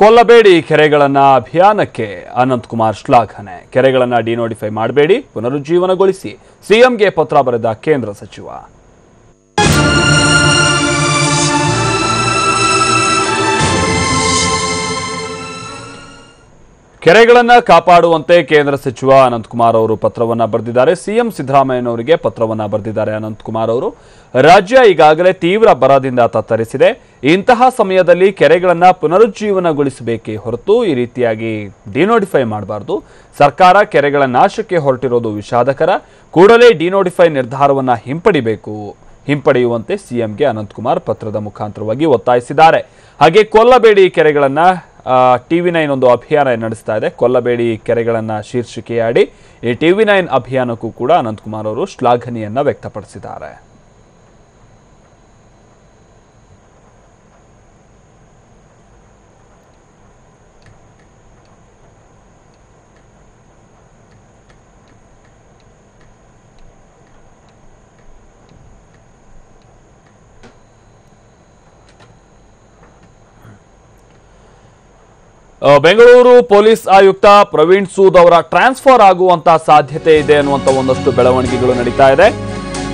ಕೊಲ್ಲಬೇಡಿ ಕೆರೆಗಳನ್ನ ಅಭಿಯಾನಕ್ಕೆ ಅನಂತ್ ಕುಮಾರ್ ಶ್ಲಾಘನೆ. ಕೆರೆಗಳನ್ನ ಡಿನೋಟಿಫೈ ಮಾಡಬೇಡಿ, ಪುನರುಜ್ಜೀವನಗೊಳಿಸಿ. ಸಿಎಂಗೆ ಪತ್ರ ಬರೆದ ಕೇಂದ್ರ ಸಚಿವ. ಕೆರೆಗಳನ್ನ ಕಾಪಾಡುವಂತೆ ಕೇಂದ್ರ ಸಚಿವ ಅನಂತಕುಮಾರ್ ಅವರು ಪತ್ರವನ್ನ ಬರೆದಿದ್ದಾರೆ. ಸಿಎಂ ಸಿದ್ದರಾಮಯ್ಯನವರಿಗೆ ಪತ್ರವನ್ನ ಬರೆದಿದ್ದಾರೆ ಅನಂತಕುಮಾರ್ ಅವರು. ರಾಜ್ಯ ಈಗಾಗಲೇ ತೀವ್ರ ಬರದಿಂದ ತತ್ತರಿಸಿದೆ. ಇಂತಹ ಸಮಯದಲ್ಲಿ ಕೆರೆಗಳನ್ನು ಪುನರುಜ್ಜೀವನಗೊಳಿಸಬೇಕೇ ಹೊರತು ಈ ರೀತಿಯಾಗಿ ಡಿನೋಟಿಫೈ ಮಾಡಬಾರದು. ಸರ್ಕಾರ ಕೆರೆಗಳ ನಾಶಕ್ಕೆ ಹೊರಟಿರೋದು ವಿಷಾದಕರ. ಕೂಡಲೇ ಡಿನೋಟಿಫೈ ನಿರ್ಧಾರವನ್ನು ಹಿಂಪಡಿಬೇಕು. ಹಿಂಪಡೆಯುವಂತೆ ಸಿಎಂಗೆ ಅನಂತಕುಮಾರ್ ಪತ್ರದ ಮುಖಾಂತರವಾಗಿ ಒತ್ತಾಯಿಸಿದ್ದಾರೆ. ಹಾಗೆ ಕೊಲ್ಲಬೇಡಿ ಕೆರೆಗಳನ್ನ ಟಿವಿ ನೈನ್ ಒಂದು ಅಭಿಯಾನ ನಡೆಸ್ತಾ ಇದೆ. ಕೊಲ್ಲಬೇಡಿ ಕೆರೆಗಳನ್ನು ಶೀರ್ಷಿಕೆಯಾಡಿ ಈ ಟಿವಿ ನೈನ್ ಅಭಿಯಾನಕ್ಕೂ ಕೂಡ ಅನಂತಕುಮಾರ್ ಅವರು ಶ್ಲಾಘನೆಯನ್ನು ವ್ಯಕ್ತಪಡಿಸಿದ್ದಾರೆ. ಬೆಂಗಳೂರು ಪೊಲೀಸ್ ಆಯುಕ್ತ ಪ್ರವೀಣ್ ಸೂದ್ ಅವರ ಟ್ರಾನ್ಸ್ಫರ್ ಆಗುವಂತಹ ಸಾಧ್ಯತೆ ಇದೆ ಅನ್ನುವಂತ ಒಂದಷ್ಟು ಬೆಳವಣಿಗೆಗಳು ನಡೀತಾ ಇದೆ.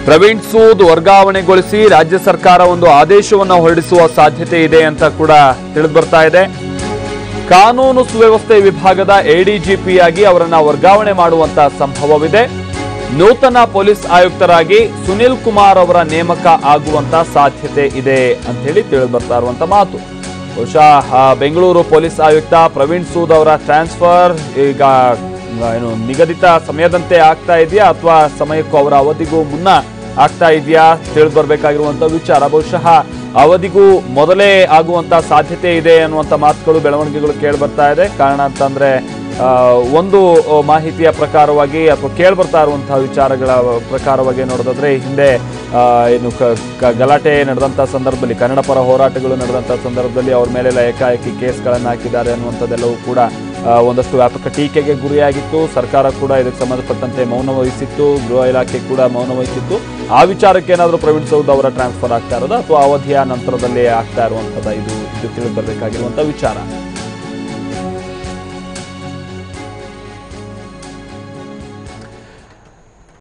ಪ್ರವೀಣ್ ಸೂದ್ ವರ್ಗಾವಣೆಗೊಳಿಸಿ ರಾಜ್ಯ ಸರ್ಕಾರ ಒಂದು ಆದೇಶವನ್ನ ಹೊರಡಿಸುವ ಸಾಧ್ಯತೆ ಇದೆ ಅಂತ ಕೂಡ ತಿಳಿದು ಬರ್ತಾ ಇದೆ. ಕಾನೂನು ಸುವ್ಯವಸ್ಥೆ ವಿಭಾಗದ ಎಡಿಜಿಪಿಯಾಗಿ ಅವರನ್ನ ವರ್ಗಾವಣೆ ಮಾಡುವಂತಹ ಸಂಭವವಿದೆ. ನೂತನ ಪೊಲೀಸ್ ಆಯುಕ್ತರಾಗಿ ಸುನಿಲ್ ಕುಮಾರ್ ಅವರ ನೇಮಕ ಆಗುವಂತ ಸಾಧ್ಯತೆ ಇದೆ ಅಂತ ಹೇಳಿ ತಿಳಿದು ಬರ್ತಾ ಇರುವಂತ ಮಾತು. ಬಹುಶಃ ಬೆಂಗಳೂರು ಪೊಲೀಸ್ ಆಯುಕ್ತ ಪ್ರವೀಣ್ ಸೂದ್ ಅವರ ಟ್ರಾನ್ಸ್ಫರ್ ಈಗ ಏನು, ನಿಗದಿತ ಸಮಯದಂತೆ ಆಗ್ತಾ ಇದೆಯಾ ಅಥವಾ ಸಮಯಕ್ಕೂ ಅವರ ಅವಧಿಗೂ ಮುನ್ನ ಆಗ್ತಾ ಇದೆಯಾ ತಿಳಿದು ಬರಬೇಕಾಗಿರುವಂಥ ವಿಚಾರ. ಬಹುಶಃ ಅವಧಿಗೂ ಮೊದಲೇ ಆಗುವಂತ ಸಾಧ್ಯತೆ ಇದೆ ಅನ್ನುವಂತ ಮಾತುಗಳು, ಬೆಳವಣಿಗೆಗಳು ಕೇಳಿ ಬರ್ತಾ ಇದೆ. ಕಾರಣ ಅಂತಂದ್ರೆ ಒಂದು ಮಾಹಿತಿಯ ಪ್ರಕಾರವಾಗಿ ಅಥವಾ ಕೇಳಿ ಬರ್ತಾ ಇರುವಂತಹ ವಿಚಾರಗಳ ಪ್ರಕಾರವಾಗಿ ನೋಡೋದಾದ್ರೆ, ಹಿಂದೆ ಏನು ಗಲಾಟೆ ನಡೆದಂಥ ಸಂದರ್ಭದಲ್ಲಿ, ಕನ್ನಡ ಪರ ಹೋರಾಟಗಳು ನಡೆದಂಥ ಸಂದರ್ಭದಲ್ಲಿ ಅವ್ರ ಮೇಲೆಲ್ಲ ಏಕಾಏಕಿ ಕೇಸ್ಗಳನ್ನು ಹಾಕಿದ್ದಾರೆ ಅನ್ನುವಂಥದ್ದೆಲ್ಲವೂ ಕೂಡ ಒಂದಷ್ಟು ವ್ಯಾಪಕ ಟೀಕೆಗೆ ಗುರಿಯಾಗಿತ್ತು. ಸರ್ಕಾರ ಕೂಡ ಇದಕ್ಕೆ ಸಂಬಂಧಪಟ್ಟಂತೆ ಮೌನ ವಹಿಸಿತ್ತು. ಗೃಹ ಇಲಾಖೆ ಕೂಡ ಮೌನ ವಹಿಸಿತ್ತು. ಆ ವಿಚಾರಕ್ಕೆ ಏನಾದರೂ ಪ್ರವೀಣ್ ಸೌದ್ ಅವರ ಟ್ರಾನ್ಸ್ಫರ್ ಆಗ್ತಾ ಇರೋದಾ? ಅಥವಾ ಅವಧಿಯ ನಂತರದಲ್ಲಿ ಆಗ್ತಾ ಇರುವಂಥದ್ದು? ಇದು ಇದು ತಿಳಿದು ಬರಬೇಕಾಗಿರುವಂಥ ವಿಚಾರ.